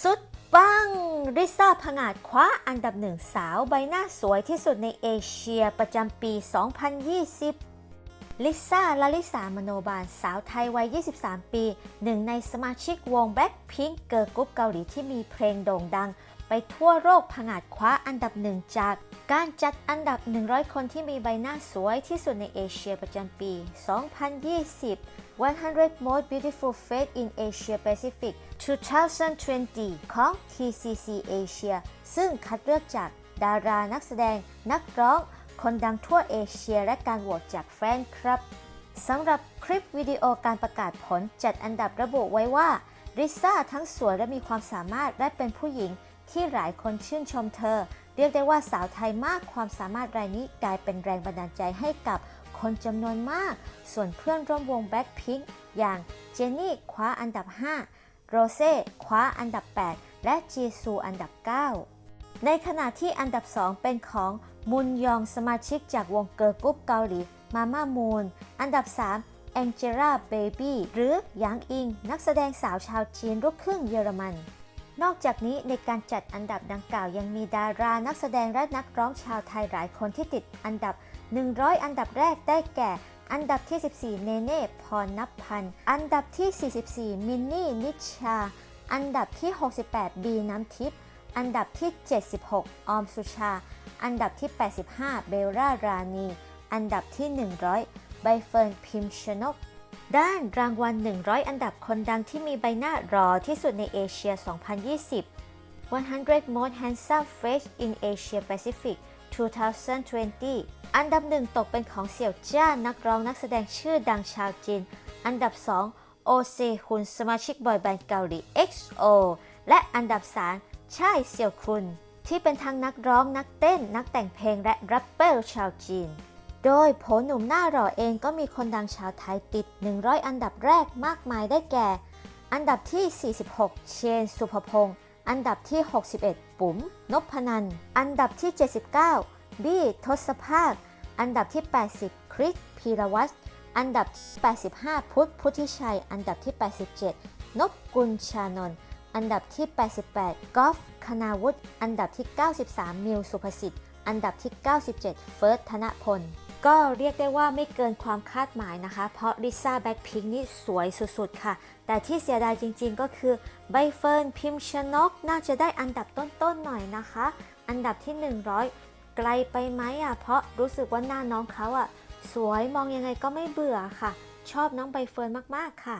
สุดปังริซ่าผงาดคว้าอันดับหนึ่งสาวใบหน้าสวยที่สุดในเอเชียประจำปี 2020 ลิซ่าลาลิสามโนบาลสาวไทยวัย 23 ปี หนึ่งในสมาชิกวงแบ็คพิงเกิร์ลกรุ๊ปเกาหลีที่มีเพลงโด่งดัง ไปทั่วโลกผงาดคว้าอันดับหนึ่งจาก การจัดอันดับ 100 คนที่มีใบหน้าสวยที่สุดในเอเชียประจำปี 2020 100 Most Beautiful Face in Asia Pacific 2020 ของ TCC Asia ซึ่งคัดเลือกจากดารานักแสดง นักร้อง คนดังทั่วเอเชียและการโหวตจากแฟนคลับสำหรับคลิปวิดีโอการประกาศผลจัดอันดับระบุไว้ว่าริซ่าทั้งสวยและมีความสามารถและเป็นผู้หญิง ที่หลายคนชื่นชมเธอ เรียกได้ว่าสาวไทยมากความสามารถรายนี้กลายเป็นแรงบันดาลใจให้กับคนจำนวนมาก ส่วนเพื่อนร่วมวงแบ็คพิงค์อย่างเจนนี่คว้าอันดับ 5 โรเซ่คว้าอันดับ 8 และจีซูอันดับ 9 ในขณะที่อันดับ 2 เป็นของมุนยองสมาชิกจากวงเกิร์ลกรุ๊ปเกาหลีมาม่ามูนอันดับ 3 แองเจล่าเบบี้หรือหยางอิง นักแสดงสาวชาวจีนลูกครึ่งเยอรมัน นอกจากนี้ในการจัดอันดับดังกล่าวยังมีดารานักแสดงและนักร้องชาวไทยหลายคนที่ติดอันดับ 100 อันดับแรกได้แก่ อันดับที่ 14 เนเน่ พรนับพัน อันดับที่ 44 มินนี่ นิชชาอันดับที่ 68 บีน้ำทิพย์ อันดับที่ 76 ออมสุชา อันดับที่ 85 เบลล่ารานี อันดับที่ 100 ใบเฟิร์น พิมชนก ด้านรางวัล 100 อันดับคนดังที่มีใบหน้าหล่อที่สุดในเอเชีย 2020 100 Most Handsome Face in Asia Pacific 2020 อันดับหนึ่งตกเป็นของเสี่ยวจ้านักร้องนักแสดงชื่อดังชาวจีน อันดับ 2 โอเซฮุนสมาชิกบอยแบนด์เกาหลี XO และอันดับ3ช่ายเสี่ยวคุนที่เป็นทั้งนักร้องนักเต้น นักแต่งเพลงและแรปเปอร์ชาวจีน โดยโผหนุ่มหน้าหล่อเองก็มีคนดังชาวไทยติด 100 อันดับแรกมากมายได้แก่ อันดับที่ 46 เชน สุภพงศ์อันดับที่ 61 ปุ๋ม นพนัน อันดับที่ 79 บี้ ทศภาค อันดับที่ 80 คริสพีรวัตรอันดับ 85 พุทธ พุทธิชัย อันดับที่ 87นพกุลชานนท์ อันดับที่ 88 กอล์ฟคณาวุฒิ อันดับที่ 93 มิวสุภสิทธิ์ อันดับที่ 97 เฟิร์ส ธนพล ก็เรียกได้ว่าไม่เกินความคาดหมายนะคะ เพราะลิซ่าแบ็คพิงนี่สวยสุดๆค่ะ แต่ที่เสียดายจริงๆก็คือใบเฟิร์นพิมชนก น่าจะได้อันดับต้นๆหน่อยนะคะ อันดับที่ 100 ไกลไปไหมอะ เพราะรู้สึกว่าหน้าน้องเขาอะ สวยมองยังไงก็ไม่เบื่อค่ะ ชอบน้องใบเฟิร์นมากๆค่ะ